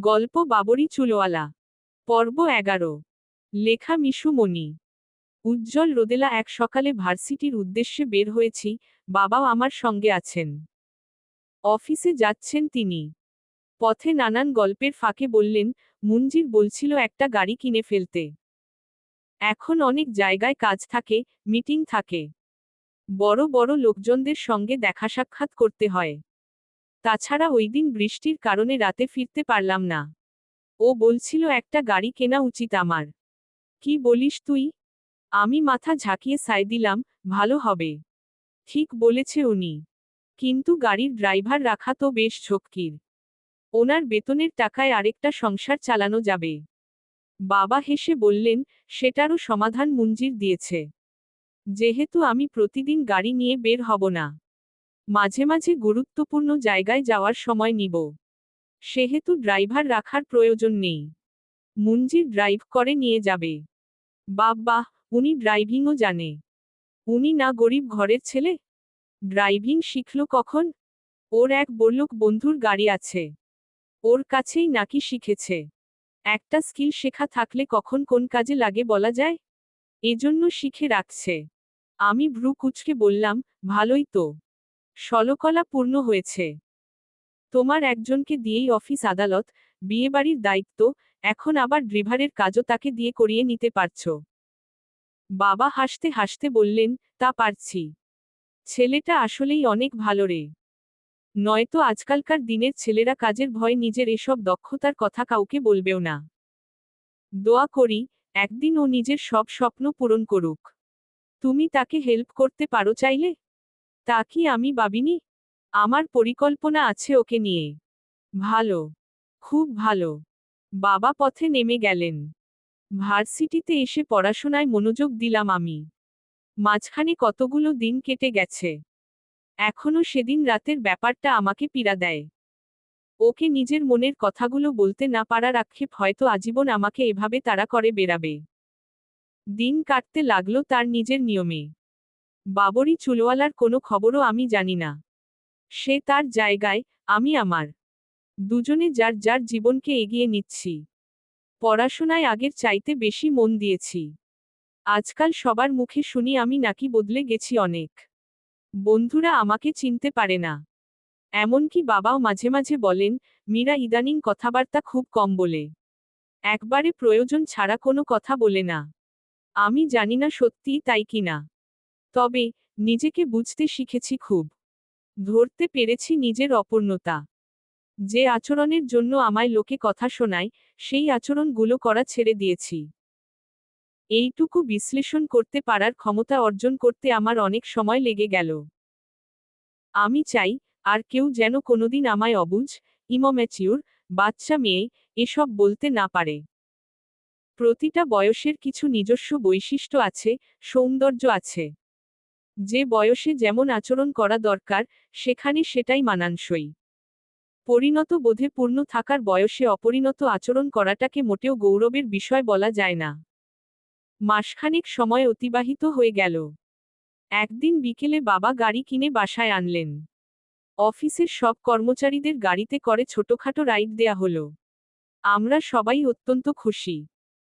গল্প বাবরি চুলোয়ালা পর্ব এগারো। লেখা মিশু মণি। উজ্জ্বল রোদেলা এক সকালে ভার্সিটির উদ্দেশ্যে বের হয়েছি, বাবাও আমার সঙ্গে আছেন। অফিসে যাচ্ছেন তিনি। পথে নানান গল্পের ফাঁকে বললেন, মুঞ্জির বলছিল একটা গাড়ি কিনে ফেলতে। এখন অনেক জায়গায় কাজ থাকে, মিটিং থাকে। বড় বড় লোকজনদের সঙ্গে দেখা সাক্ষাৎ করতে হয়। তাছাড়া ওই দিন বৃষ্টির কারণে রাতে ফিরতে পারলাম না। ও বলছিল, একটা গাড়ি কেনা উচিত আমার। কি বলিস তুই? আমি মাথা ঝাঁকিয়ে সাই দিলাম, ভালো হবে। ঠিক বলেছে উনি। কিন্তু গাড়ির ড্রাইভার রাখা তো বেশ ঝক্কির। ওনার বেতনের টাকায় আরেকটা সংসার চালানো যাবে। বাবা হেসে বললেন, সেটারও সমাধান মুঞ্জির দিয়েছে। যেহেতু আমি প্রতিদিন গাড়ি নিয়ে বের হব না। মাঝে মাঝে গুরুত্বপূর্ণ জায়গায় যাওয়ার সময় নিব। সেহেতু ড্রাইভার রাখার প্রয়োজন নেই। মুঞ্জির ড্রাইভ করে নিয়ে যাবে। বাব্বা উনি ড্রাইভিংও জানে। উনি না গরিব ঘরের ছেলে? ড্রাইভিং শিখল কখন? ওর এক বলুক বন্ধুর গাড়ি আছে। ওর কাছেই নাকি শিখেছে। একটা স্কিল শেখা থাকলে কখন কোন কাজে লাগে বলা যায়? এজন্য শিখে রাখছে। আমি ভ্রু কুচকে বললাম, ভালোই তো। সলকলা পূর্ণ হয়েছে। তোমার একজনকে দিয়েই অফিস আদালত, বিয়েবাড়ির দায়িত্ব, এখন আবার ড্রিভারের কাজও তাকে দিয়ে করিয়ে নিতে পারছ। বাবা হাসতে হাসতে বললেন, তা পারছি। ছেলেটা আসলেই অনেক ভালো রে। নয়তো আজকালকার দিনের ছেলেরা কাজের ভয় নিজের এসব দক্ষতার কথা কাউকে বলবেও না। দোয়া করি, একদিন ও নিজের সব স্বপ্ন পূরণ করুক। তুমি তাকে হেল্প করতে পারো চাইলে? তা কি আমি ভাবিনি? আমার পরিকল্পনা আছে ওকে নিয়ে। ভালো। খুব ভালো। বাবা পথে নেমে গেলেন। ভার্সিটিতে এসে পড়াশোনায় মনোযোগ দিলাম আমি। মাঝখানে কতগুলো দিন কেটে গেছে। এখনও সেদিন রাতের ব্যাপারটা আমাকে পীড়া দেয়। ওকে নিজের মনের কথাগুলো বলতে না পারার আক্ষেপ হয়তো আজীবন আমাকে এভাবে তাড়া করে বেরাবে দিন কাটতে লাগল তার নিজের নিয়মে। বাবরি চুলওয়ালার কোনো খবরও আমি জানি না। সে তার জায়গায়, আমি আমার। দুজনে যার যার জীবনকে এগিয়ে নিচ্ছি। পড়াশোনায় আগের চাইতে বেশি মন দিয়েছি। আজকাল সবার মুখে শুনি আমি নাকি বদলে গেছি অনেক। বন্ধুরা আমাকে চিনতে পারে না। এমনকি বাবাও মাঝে মাঝে বলেন, মীরা ইদানিং কথাবার্তা খুব কম বলে। একবারে প্রয়োজন ছাড়া কোনো কথা বলে না। আমি জানি না সত্যিই তাই কিনা তবে, নিজেকে বুঝতে শিখেছি খুব। ধরতে পেরেছি নিজের অপূর্ণতা। যে আচরণের জন্য আমায় লোকে কথা শোনায়, সেই আচরণগুলো করা ছেড়ে দিয়েছি। এইটুকু বিশ্লেষণ করতে পারার ক্ষমতা অর্জন করতে আমার অনেক সময় লেগে গেল। আমি চাই, আর কেউ যেন কোনোদিন আমায় অবুঝ, ইমম্যাচিউর, বাচ্চা মেয়ে, এসব বলতে না পারে। প্রতিটা বয়সের কিছু নিজস্ব বৈশিষ্ট্য আছে, সৌন্দর্য আছে। যে বয়সে যেমন আচরণ করা দরকার, সেখানে সেটাই মানানসই। পরিণত বোধে পূর্ণ থাকার বয়সে অপরিণত আচরণ করাটাকে মোটেও গৌরবের বিষয় বলা যায় না। মাসখানেক সময় অতিবাহিত হয়ে গেল। একদিন বিকেলে বাবা গাড়ি কিনে বাসায় আনলেন। অফিসের সব কর্মচারীদের গাড়িতে করে ছোটখাটো রাইড দেয়া হলো। আমরা সবাই অত্যন্ত খুশি।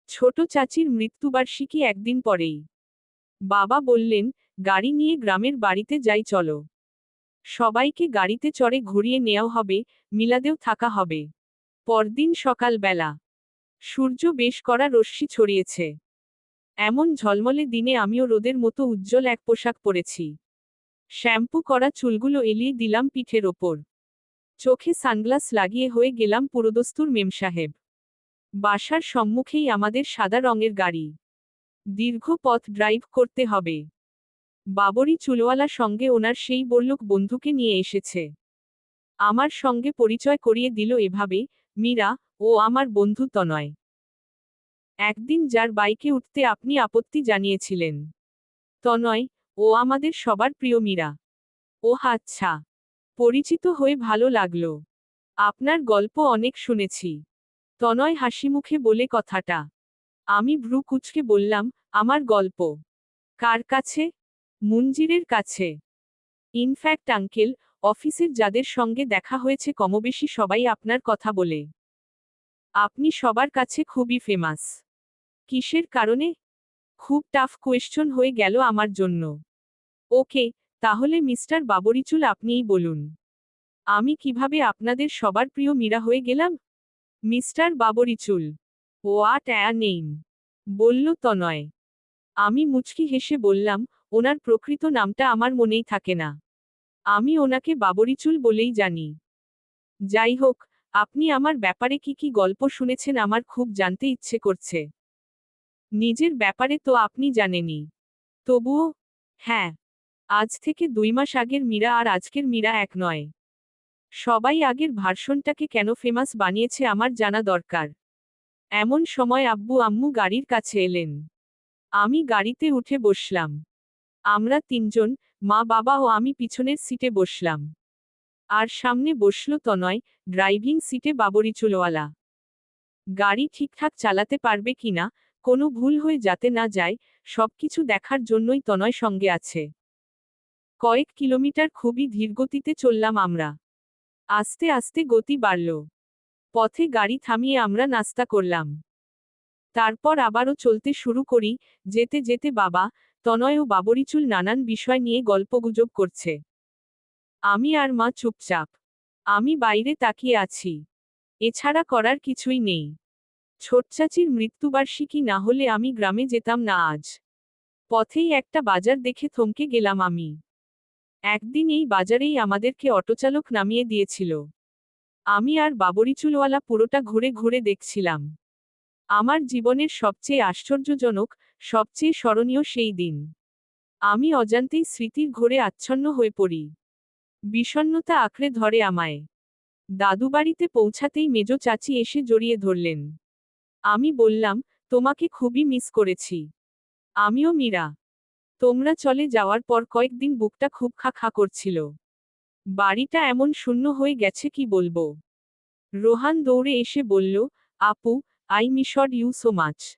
ছোট চাচির মৃত্যুবার্ষিকী একদিন পরেই। বাবা বললেন গাড়ি নিয়ে গ্রামের বাড়িতে যাই, চলো। সবাইকে গাড়িতে চড়ে ঘুরিয়ে নেওয়া হবে, মিলাদেও থাকা হবে। পরদিন সকালবেলা। সূর্য বেশ করা রশ্মি ছড়িয়েছে। এমন ঝলমলে দিনে আমিও রোদের মতো উজ্জ্বল এক পোশাক পরেছি। শ্যাম্পু করা চুলগুলো এলিয়ে দিলাম পিঠের ওপর। চোখে সানগ্লাস লাগিয়ে হয়ে গেলাম পুরোদস্তুর মেমসাহেব বাসার সম্মুখেই আমাদের সাদা রঙের গাড়ি। দীর্ঘ পথ ড্রাইভ করতে হবে। বাবরি চুলওয়ালা সঙ্গে ওনার সেই বললুক বন্ধুকে নিয়ে এসেছে। আমার সঙ্গে পরিচয় করিয়ে দিল এভাবে, মীরা, ও আমার বন্ধু তনয়। একদিন যার বাইকে উঠতে আপনি আপত্তি জানিয়েছিলেন। তনয়, ও আমাদের সবার প্রিয় মীরা। ও আচ্ছা। পরিচিত হয়ে ভালো লাগল। আপনার গল্প অনেক শুনেছি। তনয় হাসি মুখে বলে কথাটা। আমি ভ্রু কুচকে বললাম, আমার গল্প। কার কাছে? মুঞ্জিরের কাছে। ইনফ্যাক্ট আঙ্কেল অফিসের যাদের সঙ্গে দেখা হয়েছে কমবেশি সবাই আপনার কথা বলে। আপনি সবার কাছে খুবই ফেমাস কিসের কারণে? খুব টাফ কোয়েশ্চন হয়ে গেল আমার জন্য। ওকে, তাহলে মিস্টার বাবরিচুল আপনিই বলুন। আমি কীভাবে আপনাদের সবার প্রিয় মীরা হয়ে গেলাম? মিস্টার বাবরিচুল হোয়াট অ্যা নেইম বলল তনয়। আমি মুচকি হেসে বললাম ওনার প্রকৃত নামটা আমার মনেই থাকে না। আমি ওনাকে বাবরিচুল বলেই জানি। যাই হোক, আপনি আমার ব্যাপারে কি কি গল্প শুনেছেন আমার খুব জানতে ইচ্ছে করছে। নিজের ব্যাপারে তো আপনি জানেনই। তবুও হ্যাঁ আজ থেকে দুই মাস আগের মীরা আর আজকের মীরা এক নয়। সবাই আগের ভার্সনটাকে কেন ফেমাস বানিয়েছে আমার জানা দরকার। এমন সময় আব্বু আম্মু গাড়ির কাছে এলেন। আমি গাড়িতে উঠে বসলাম। আমরা তিনজন, মা, বাবা ও আমি পিছনের সিটে বসলাম। আর সামনে বসল তনয়, ড্রাইভিং সিটে বাবরিচুলওয়ালা গাড়ি ঠিকঠাক চালাতে পারবে কিনা কোনো ভুল হয়ে যাতে না যায়, সবকিছু দেখার জন্যই তনয় সঙ্গে আছে। কয়েক কিলোমিটার খুবই ধীরগতিতে চললাম আমরা। আস্তে আস্তে গতি বাড়ল। পথে গাড়ি থামিয়ে আমরা নাস্তা করলাম। তারপর আবারও চলতে শুরু করি, যেতে যেতে বাবা তনয় ও বাবরিচুল নানান বিষয় নিয়ে গল্পগুজব করছে। আমি আর মা চুপচাপ। আমি বাইরে তাকিয়ে আছি। এছাড়া করার কিছুই নেই। ছোটচাচির মৃত্যুবার্ষিকী না হলে আমি গ্রামে যেতাম না আজ। পথেই একটা বাজার দেখে থমকে গেলাম আমি। একদিন এই বাজারেই আমাদেরকে অটোচালক নামিয়ে দিয়েছিল। আমি আর বাবরিচুলওয়ালা পুরোটা ঘুরে ঘুরে দেখছিলাম। আমার জীবনের সবচেয়ে আশ্চর্যজনক সবচেয়ে স্মরণীয় সেই দিন। আমি অজান্তেই স্মৃতির ঘোরে আচ্ছন্ন হয়ে পড়ি। বিষণ্নতা আঁকড়ে ধরে আমায়। দাদুবাড়িতে পৌঁছাতেই মেজ চাচি এসে জড়িয়ে ধরলেন। আমি বললাম, তোমাকে খুবই মিস করেছি। আমিও মীরা। তোমরা চলে যাওয়ার পর কয়েকদিন বুকটা খুব খা খা করছিল। বাড়িটা এমন শূন্য হয়ে গেছে কি বলব? রোহান দৌড়ে এসে বলল, আপু, I missed you so much.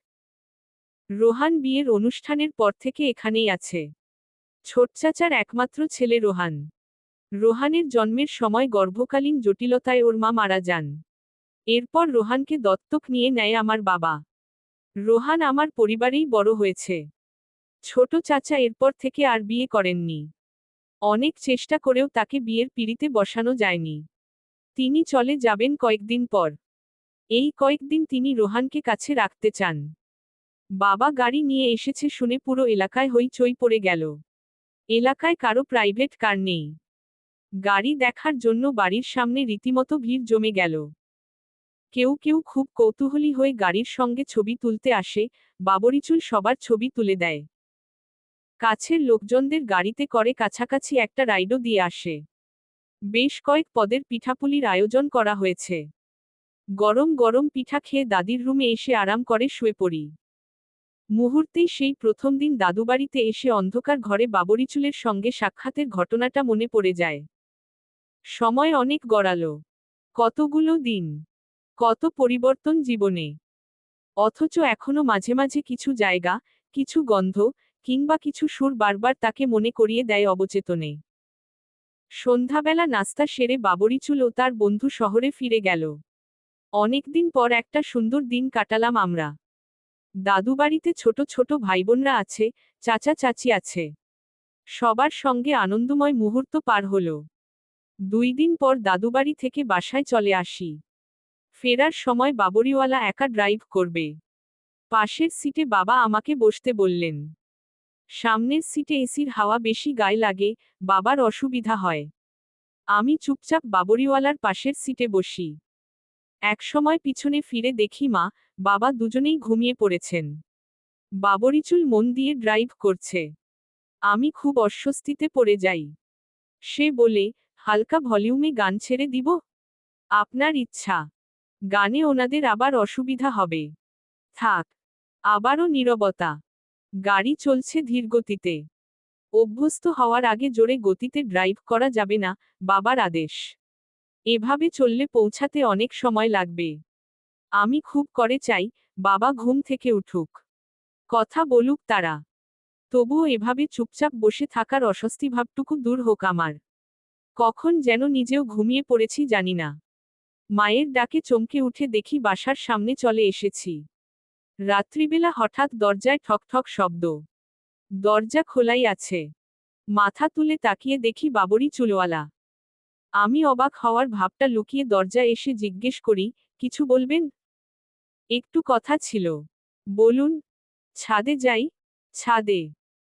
Rohan বিয়ের অনুষ্ঠানের পর থেকে এখানেই আছে। ছোট চাচার একমাত্র ছেলে রোহান। রোহানের জন্মের সময় গর্ভকালীন জটিলতায় ওর মা মারা যান। এরপর রোহানকে দত্তক নিয়ে নেয় আমার বাবা। রোহান আমার পরিবারেই বড় হয়েছে। ছোট চাচা এরপর থেকে আর বিয়ে করেননি। অনেক চেষ্টা করেও তাকে বিয়ের পিড়িতে বসানো যায়নি। তিনি চলে যাবেন কয়েকদিন পর। এই কয়েকদিন তিনি রোহানকে কাছে রাখতে চান। বাবা গাড়ি নিয়ে এসেছে শুনে পুরো এলাকায় হইচই পড়ে গেল। এলাকায় কারও প্রাইভেট কার নেই। গাড়ি দেখার জন্য বাড়ির সামনে রীতিমতো ভিড় জমে গেল। কেউ কেউ খুব কৌতূহলী হয়ে গাড়ির সঙ্গে ছবি তুলতে আসে, বাবরিচুল সবার ছবি তুলে দেয়। কাছের লোকজনদের গাড়িতে করে কাছাকাছি একটা রাইডও দিয়ে আসে। বেশ কয়েক পদের পিঠাপুলির আয়োজন করা হয়েছে। গরম গরম পিঠা খেয়ে দাদির রুমে এসে আরাম করে শুয়ে পড়ি। মুহূর্তেই সেই প্রথম দিন দাদুবাড়িতে এসে অন্ধকার ঘরে বাবরিচুলের সঙ্গে সাক্ষাতের ঘটনাটা মনে পড়ে যায়। সময় অনেক গড়ালো। কতগুলো দিন? কত পরিবর্তন জীবনে? অথচ এখনও মাঝে মাঝে কিছু জায়গা, কিছু গন্ধ, কিংবা কিছু সুর বারবার তাকে মনে করিয়ে দেয় অবচেতনে। সন্ধ্যাবেলা নাস্তা সেরে বাবরিচুল ও তার বন্ধু শহরে ফিরে গেল। অনেকদিন পর একটা সুন্দর দিন কাটালাম আমরা। দাদুবাড়িতে ছোট ছোট ভাইবোনরা আছে, চাচা চাচি আছে। সবার সঙ্গে আনন্দময় মুহূর্ত পার হল। দুই দিন পর দাদুবাড়ি থেকে বাসায় চলে আসি। ফেরার সময় বাবরিওয়ালা একা ড্রাইভ করবে। পাশের সিটে বাবা আমাকে বসতে বললেন। সামনের সিটে এসির হাওয়া বেশি গায়ে লাগে, বাবার অসুবিধা হয়। আমি চুপচাপ বাবরিওয়ালার পাশের সিটে বসি। একসময় পিছনে ফিরে দেখি মা, বাবা দুজনেই ঘুমিয়ে পড়েছেন। বাবরিচুল মন দিয়ে ড্রাইভ করছে। আমি খুব অস্বস্তিতে পড়ে যাই। সে বলে, হালকা ভলিউমে গান ছেড়ে দিব? আপনার ইচ্ছা। গানে ওনাদের আবার অসুবিধা হবে। থাক। আবারও নীরবতা। গাড়ি চলছে ধীরগতিতে। অভ্যস্ত হওয়ার আগে জোরে গতিতে ড্রাইভ করা যাবে না, বাবার আদেশ। এভাবে চললে পৌঁছাতে অনেক সময় লাগবে। আমি খুব করে চাই, বাবা ঘুম থেকে উঠুক। কথা বলুক তারা। তবুও এভাবে চুপচাপ বসে থাকার অস্বস্তি ভাবটুকু দূর হোক আমার। কখন যেন নিজেও ঘুমিয়ে পড়েছি জানি না। মায়ের ডাকে চমকে উঠে দেখি বাসার সামনে চলে এসেছি। রাত্রিবেলা হঠাৎ দরজায় ঠক ঠক শব্দ। দরজা খোলাই আছে। মাথা তুলে তাকিয়ে দেখি বাবরি চুলওয়ালা। আমি অবাক হওয়ার ভাবটা লুকিয়ে দরজা এসে জিজ্ঞেস করি, কিছু বলবেন? একটু কথা ছিল। বলুন। ছাদে যাই? ছাদে।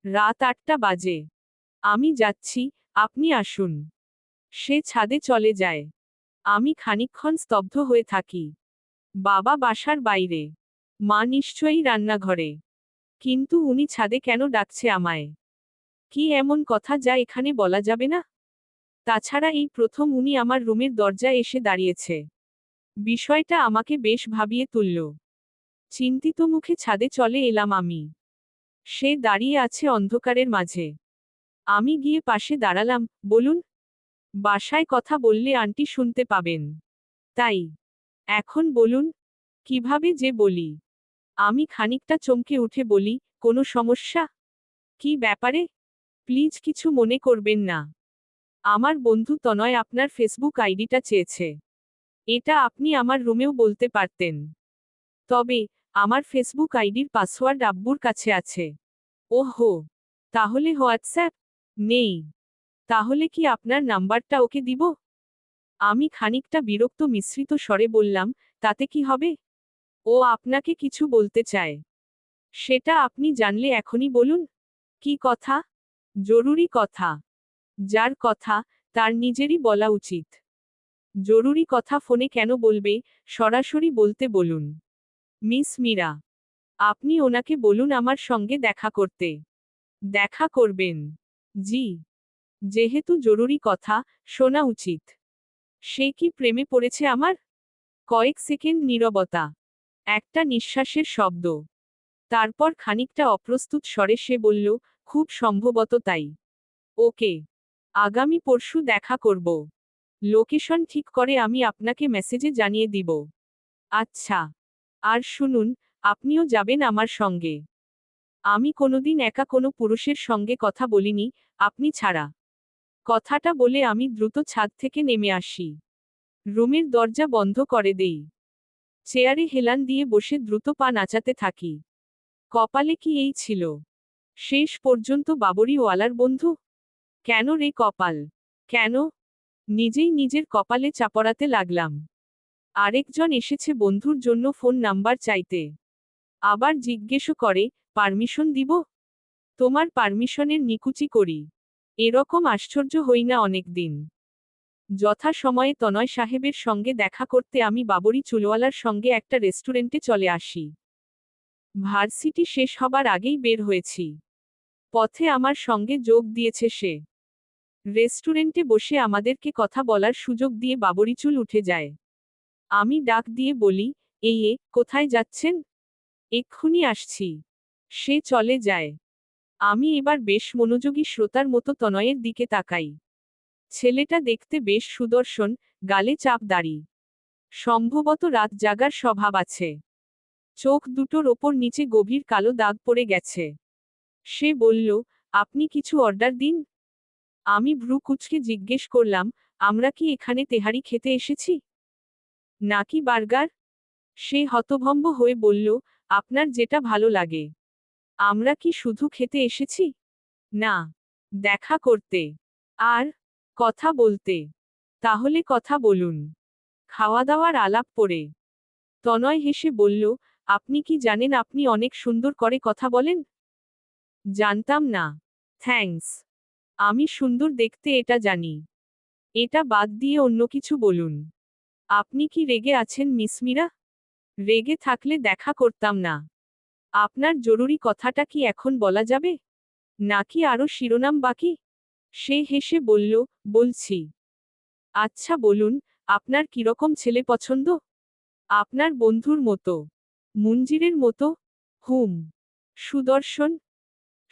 রাত আটটা বাজে। আমি যাচ্ছি। আপনি আসুন। সে ছাদে চলে যায়। আমি খানিকক্ষণ স্তব্ধ হয়ে থাকি। বাবা বাসার বাইরে। মা নিশ্চয়ই রান্নাঘরে। কিন্তু উনি ছাদে কেন ডাকছে আমায়? কি এমন কথা যা এখানে বলা যাবে না? তাছাড়া এই প্রথম উনি আমার রুমের দরজায় এসে দাঁড়িয়েছে। বিষয়টা আমাকে বেশ ভাবিয়ে তুলল। চিন্তিত মুখে ছাদে চলে এলাম আমি। সে দাঁড়িয়ে আছে অন্ধকারের মাঝে। আমি গিয়ে পাশে দাঁড়ালাম, বলুন, বাসায় কথা বললে আন্টি শুনতে পাবেন। তাই, এখন বলুন, কীভাবে যে বলি? আমি খানিকটা চমকে উঠে বলি, কোনো সমস্যা? কি ব্যাপারে? প্লিজ কিছু মনে করবেন না। আমার বন্ধু তনয় আপনার ফেসবুক আইডিটা চেয়েছে। এটা আপনি আমার রুমেও বলতে পারতেন। তবে, আমার ফেসবুক আইডির পাসওয়ার্ড আব্বুর কাছে আছে। ওহো, তাহলে হোয়াটসঅ্যাপ? নেই। তাহলে কি আপনার নাম্বারটা ওকে দিব? আমি খানিকটা বিরক্ত মিশ্রিত স্বরে বললাম, তাতে কি হবে? ও আপনাকে কিছু বলতে চায়। সেটা আপনি জানলে এখনই বলুন। কি কথা? জরুরি কথা। যার কথা তার নিজেরই বলা উচিত। জরুরি কথা ফোনে কেন বলবে, সরাসরি বলতে বলুন। মিস মীরা, আপনি ওনাকে বলুন আমার সঙ্গে দেখা করতে। দেখা করবেন। জি। যেহেতু জরুরি কথা, শোনা উচিত। সে কি প্রেমে পড়েছে আমার? কয়েক সেকেন্ড নীরবতা। একটা নিঃশ্বাসের শব্দ। তারপর খানিকটা অপ্রস্তুত স্বরে সে বলল, খুব সম্ভবত তাই। ওকে। আগামী পরশু দেখা করব। লোকেশন ঠিক করে আমি আপনাকে মেসেজে জানিয়ে দিব। আচ্ছা। আর শুনুন, আপনিও যাবেন আমার সঙ্গে। আমি কোনোদিন একা কোনো পুরুষের সঙ্গে কথা বলিনি, আপনি ছাড়া। কথাটা বলে আমি দ্রুত ছাদ থেকে নেমে আসি। রুমের দরজা বন্ধ করে দেই। চেয়ারে হেলান দিয়ে বসে দ্রুত পা নাচাতে থাকি। কপালে কি এই ছিল? শেষ পর্যন্ত বাবরি ওয়ালার বন্ধু কেন রে কপাল? কেন? নিজেই নিজের কপালে চাপড়াতে লাগলাম। আরেকজন এসেছে বন্ধুর জন্য ফোন নাম্বার চাইতে। আবার জিজ্ঞেসও করে, পারমিশন দিব? তোমার পারমিশনের নিকুচি করি। এরকম আশ্চর্য হই না অনেকদিন। যথা সময়ে তনয় সাহেবের সঙ্গে দেখা করতে আমি বাবরি চুলওয়ালার সঙ্গে একটা রেস্টুরেন্টে চলে আসি। ভার্সিটি শেষ হবার আগেই বের হয়েছি। পথে আমার সঙ্গে যোগ দিয়েছে সে। রেস্টুরেন্টে বসে আমাদেরকে কথা বলার সুযোগ দিয়ে বাবরিচুল উঠে যায়। আমি ডাক দিয়ে বলি, এই এ, কোথায় যাচ্ছেন? এক্ষুনি আসছি। সে চলে যায়। আমি এবার বেশ মনোযোগী শ্রোতার মতো তনয়ের দিকে তাকাই। ছেলেটা দেখতে বেশ সুদর্শন, গালে চাপ দাড়ি। সম্ভবত রাত জাগার স্বভাব আছে। চোখ দুটোর ওপর নিচে গভীর কালো দাগ পড়ে গেছে। সে বলল, আপনি কিছু অর্ডার দিন? আমি ভ্রু কুচকে জিজ্ঞেস করলাম, আমরা কি এখানে তেহারি খেতে এসেছি? নাকি বার্গার? সে হতভম্ব হয়ে বলল, আপনার যেটা ভালো লাগে। আমরা কি শুধু খেতে এসেছি? না, দেখা করতে। আর কথা বলতে। তাহলে কথা বলুন। খাওয়া দাওয়ার আলাপ পড়ে। তনয় হেসে বলল, আপনি কি জানেন আপনি অনেক সুন্দর করে কথা বলেন? জানতাম না। থ্যাঙ্কস। আমি সুন্দর দেখতে এটা জানি। এটা বাদ দিয়ে অন্য কিছু বলুন। আপনি কি রেগে আছেন মিসমিরা রেগে থাকলে দেখা করতাম না। আপনার জরুরি কথাটা কি এখন বলা যাবে? নাকি আরও শিরোনাম বাকি? সে হেসে বলল, বলছি। আচ্ছা বলুন, আপনার কীরকম ছেলে পছন্দ? আপনার বন্ধুর মতো। মুঞ্জিরের মতো? হুম। সুদর্শন?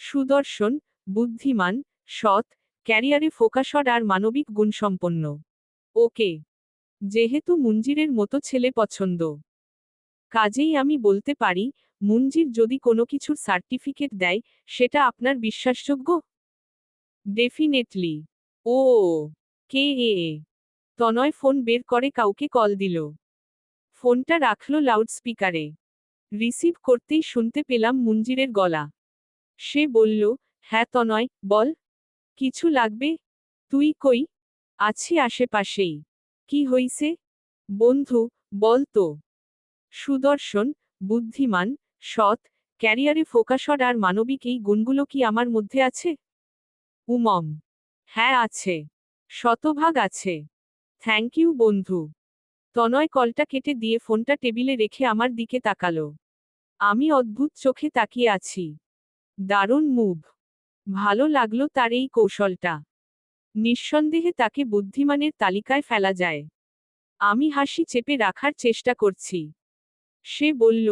সুদর্শন, বুদ্ধিমান সৎ, ক্যারিয়ারে ফোকাসড আর মানবিক গুণসম্পন্ন। ওকে। যেহেতু মুঞ্জিরের মতো ছেলে পছন্দ। কাজেই আমি বলতে পারি, মুঞ্জির যদি কোনো কিছুর সার্টিফিকেট দেয়, সেটা আপনার বিশ্বাসযোগ্য? ডেফিনেটলি। ও কে এ। তনয় ফোন বের করে কাউকে কল দিল। ফোনটা রাখল লাউডস্পিকারে। রিসিভ করতেই শুনতে পেলাম মুঞ্জিরের গলা। সে বলল হ্যাঁ তনয়, বল। কিছু লাগবে? তুই কই? আছি আশেপাশেই। কি হইছে? বন্ধু, বল তো। সুদর্শন, বুদ্ধিমান, সৎ, ক্যারিয়ারে ফোকাসড আর মানবিক এই গুণগুলো কি আমার মধ্যে আছে? উমম। হ্যাঁ আছে। শতভাগ আছে। থ্যাংক ইউ, বন্ধু। তনয় কলটা কেটে দিয়ে ফোনটা টেবিলে রেখে আমার দিকে তাকালো। আমি অদ্ভুত চোখে তাকিয়ে আছি। দারুণ মুভ। ভালো লাগল তার এই কৌশলটা। নিঃসন্দেহে তাকে বুদ্ধিমানের তালিকায় ফেলা যায়। আমি হাসি চেপে রাখার চেষ্টা করছি। সে বলল